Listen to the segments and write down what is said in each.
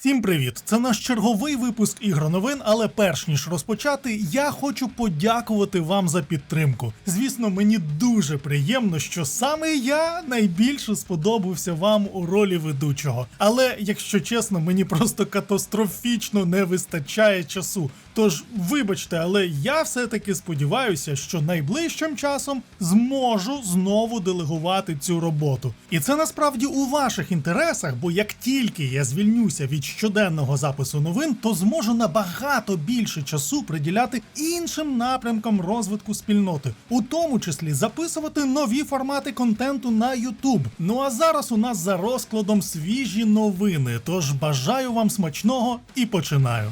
Всім привіт! Це наш черговий випуск ігроновин, але перш ніж розпочати, я хочу подякувати вам за підтримку. Звісно, мені дуже приємно, що саме я найбільше сподобався вам у ролі ведучого. Але якщо чесно, мені просто катастрофічно не вистачає часу. Тож, вибачте, але я все-таки сподіваюся, що найближчим часом зможу знову делегувати цю роботу. І це насправді у ваших інтересах, бо як тільки я звільнюся від щоденного запису новин, то зможу набагато більше часу приділяти іншим напрямкам розвитку спільноти, у тому числі записувати нові формати контенту на YouTube. Ну а зараз у нас за розкладом свіжі новини. Тож бажаю вам смачного і починаю.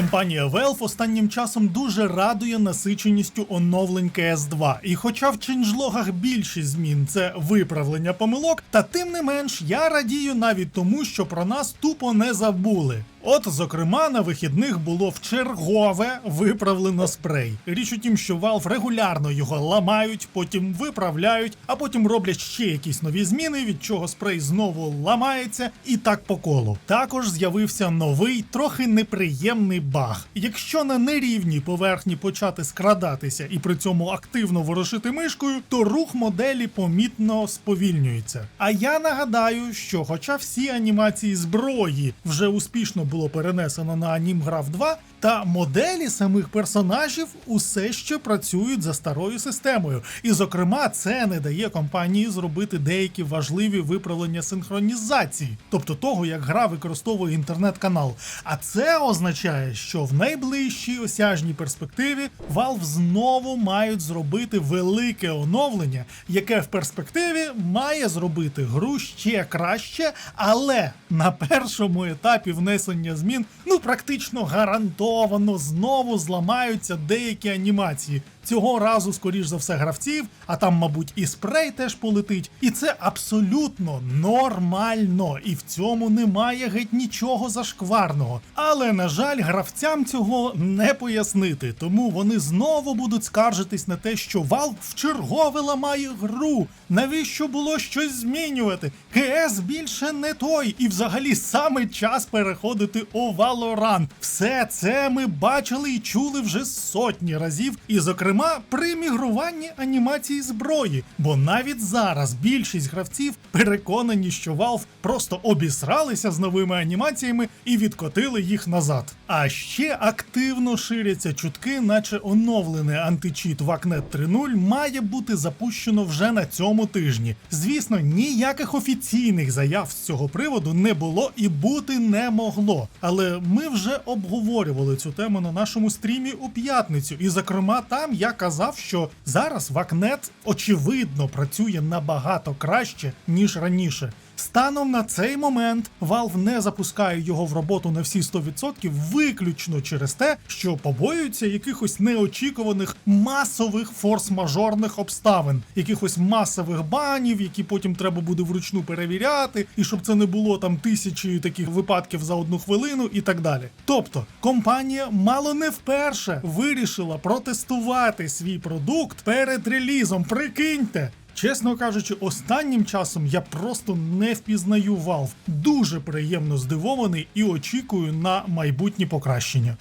Компанія Valve останнім часом дуже радує насиченістю оновлень CS2. І хоча в ченджлогах більшість змін це виправлення помилок, та тим не менш я радію навіть тому, що про нас тупо не забули. От, зокрема, на вихідних було вчергове виправлено спрей. Річ у тім, що Valve регулярно його ламають, потім виправляють, а потім роблять ще якісь нові зміни, від чого спрей знову ламається, і так по колу. Також з'явився новий, трохи неприємний баг. Якщо на нерівній поверхні почати скрадатися і при цьому активно ворушити мишкою, то рух моделі помітно сповільнюється. А я нагадаю, що, хоча всі анімації зброї вже успішно було перенесено на AnimGraph 2, та моделі самих персонажів усе ще працюють за старою системою. І, зокрема, це не дає компанії зробити деякі важливі виправлення синхронізації, тобто того, як гра використовує інтернет-канал. А це означає, що в найближчій осяжній перспективі Valve знову мають зробити велике оновлення, яке в перспективі має зробити гру ще краще, але на першому етапі внесення змін ну практично гарантовано знову зламаються деякі анімації. Цього разу, скоріш за все, гравців, а там, мабуть, і спрей теж полетить. І це абсолютно нормально, і в цьому немає геть нічого зашкварного. Але, на жаль, гравцям цього не пояснити, тому вони знову будуть скаржитись на те, що Valve вчергове ламає гру. Навіщо було щось змінювати? КС більше не той, і взагалі саме час переходити у Valorant. Все це ми бачили і чули вже сотні разів, і, зокрема, при мігруванні анімації зброї. Бо навіть зараз більшість гравців переконані, що Valve просто обісралися з новими анімаціями і відкотили їх назад. А ще активно ширяться чутки, наче оновлений античіт Вакнет 3.0 має бути запущено вже на цьому тижні. Звісно, ніяких офіційних заяв з цього приводу не було і бути не могло. Але ми вже обговорювали цю тему на нашому стрімі у п'ятницю. І, зокрема, там я казав, що зараз Вакнет очевидно працює набагато краще ніж раніше. Станом на цей момент Valve не запускає його в роботу на всі 100% виключно через те, що побоюються якихось неочікуваних масових форс-мажорних обставин, якихось масових банів, які потім треба буде вручну перевіряти, і щоб це не було там тисячі таких випадків за одну хвилину і так далі. Тобто компанія мало не вперше вирішила протестувати свій продукт перед релізом. Прикиньте. Чесно кажучи, останнім часом я просто не впізнаю Valve. Дуже приємно здивований і очікую на майбутні покращення.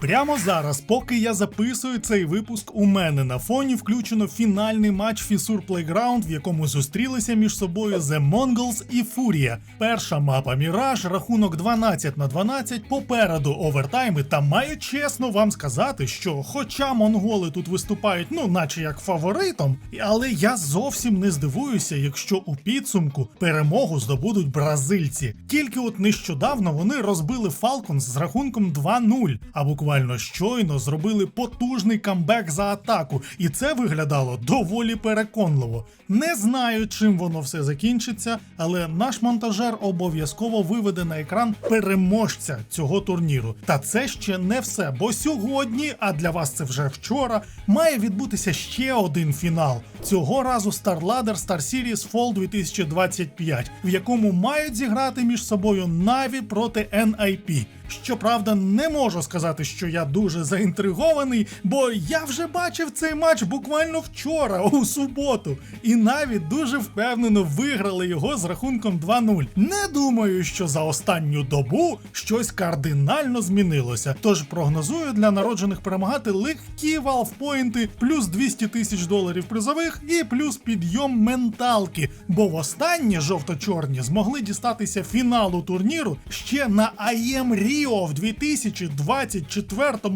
Прямо зараз, поки я записую цей випуск, у мене на фоні включено фінальний матч Fissure Playground, в якому зустрілися між собою The Mongols і Furia. Перша мапа Міраж, рахунок 12 на 12, попереду овертайми. Та маю чесно вам сказати, що, хоча монголи тут виступають, ну наче як фаворитом, але я зовсім не здивуюся, якщо у підсумку перемогу здобудуть бразильці. Тільки от нещодавно вони розбили Falcons з рахунком 2-0, а буквально щойно зробили потужний камбек за атаку, і це виглядало доволі переконливо. Не знаю, чим воно все закінчиться, але наш монтажер обов'язково виведе на екран переможця цього турніру. Та це ще не все, бо сьогодні, а для вас це вже вчора, має відбутися ще один фінал. Цього разу StarLadder Star Series Fall 2025, в якому мають зіграти між собою Na'Vi проти NIP. Щоправда, не можу сказати, що я дуже заінтригований, бо я вже бачив цей матч буквально вчора, у суботу, і навіть дуже впевнено виграли його з рахунком 2-0. Не думаю, що за останню добу щось кардинально змінилося. Тож прогнозую для народжених перемагати легкі валфпоінти, плюс 200 тисяч доларів призових і плюс підйом менталки. Бо востаннє жовто-чорні змогли дістатися фіналу турніру ще на АЄМ Ріо в 2024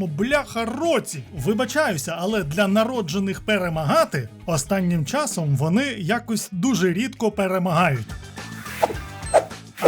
бляха році. Вибачаюся, але для народжених перемагати останнім часом вони якось дуже рідко перемагають.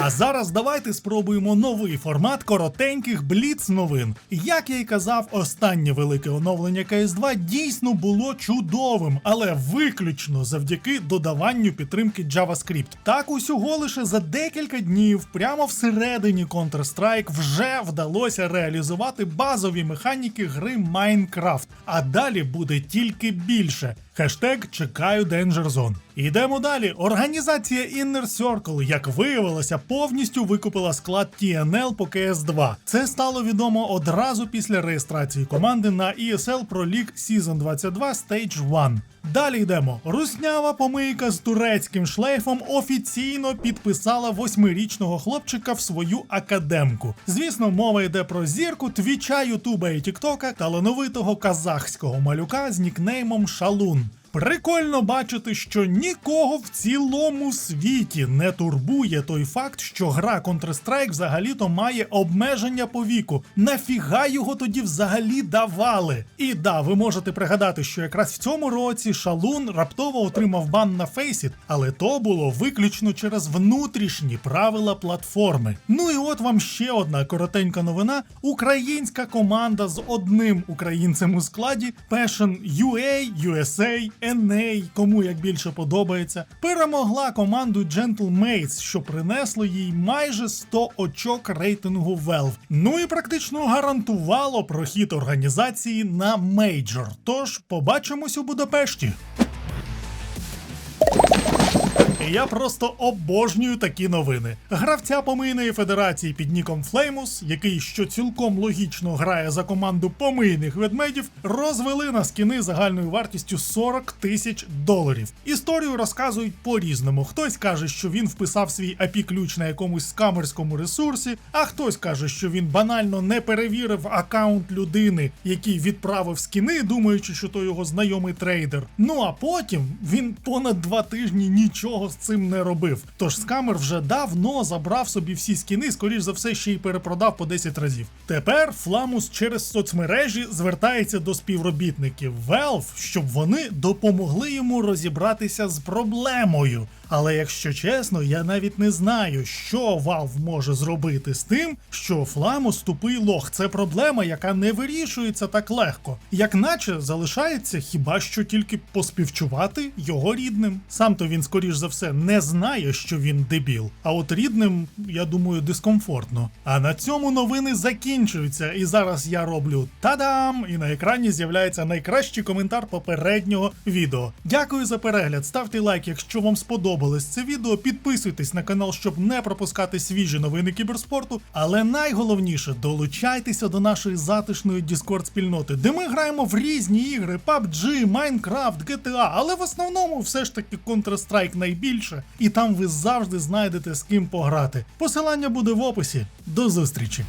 А зараз давайте спробуємо новий формат коротеньких бліц новин. Як я й казав, останнє велике оновлення CS2 дійсно було чудовим, але виключно завдяки додаванню підтримки JavaScript. Так усього лише за декілька днів, прямо всередині Counter-Strike, вже вдалося реалізувати базові механіки гри Minecraft. А далі буде тільки більше. Хештег чекаю Danger Zone. Ідемо далі. Організація Inner Circle, як виявилося, повністю викупила склад TNL по CS2. Це стало відомо одразу після реєстрації команди на ESL Pro League Season 22 Stage 1. Далі йдемо. Руснява помийка з турецьким шлейфом офіційно підписала восьмирічного хлопчика в свою академку. Звісно, мова йде про зірку твіча, ютуба і тіктока талановитого казахського малюка з нікнеймом Шалун. Прикольно бачити, що нікого в цілому світі не турбує той факт, що гра Counter-Strike взагалі-то має обмеження по віку. Нафіга його тоді взагалі давали? І да, ви можете пригадати, що якраз в цьому році Шалун раптово отримав бан на Faceit, але то було виключно через внутрішні правила платформи. Ну і от вам ще одна коротенька новина: українська команда з одним українцем у складі Passion UA, USA, NA, кому як більше подобається, перемогла команду Gentlemates, що принесло їй майже 100 очок рейтингу Valve. Ну і практично гарантувало прохід організації на мейджор. Тож побачимось у Будапешті. Я просто обожнюю такі новини. Гравця помийної федерації під ніком Флеймус, який що цілком логічно грає за команду помийних ведмедів, розвели на скіни загальною вартістю 40 тисяч доларів. Історію розказують по-різному. Хтось каже, що він вписав свій API-ключ на якомусь скамерському ресурсі, а хтось каже, що він банально не перевірив аккаунт людини, який відправив скіни, думаючи, що то його знайомий трейдер. Ну а потім він понад два тижні нічого з цим не робив. Тож скамер вже давно забрав собі всі скіни, скоріш за все, ще й перепродав по 10 разів. Тепер Фламус через соцмережі звертається до співробітників Valve, щоб вони допомогли йому розібратися з проблемою. Але якщо чесно, я навіть не знаю, що Valve може зробити з тим, що Фламус тупий лох. Це проблема, яка не вирішується так легко. Як наче залишається хіба що тільки поспівчувати його рідним. Сам то він, скоріш за все, не знає, що він дебіл. А от рідним, я думаю, дискомфортно. А на цьому новини закінчуються. І зараз я роблю та-дам! І на екрані з'являється найкращий коментар попереднього відео. Дякую за перегляд. Ставте лайк, якщо вам сподобалось це відео. Підписуйтесь на канал, щоб не пропускати свіжі новини кіберспорту. Але найголовніше долучайтеся до нашої затишної Discord спільноти, де ми граємо в різні ігри: PUBG, Minecraft, GTA, але в основному все ж таки Counter-Strike найбільше, і там ви завжди знайдете з ким пограти. Посилання буде в описі. До зустрічі!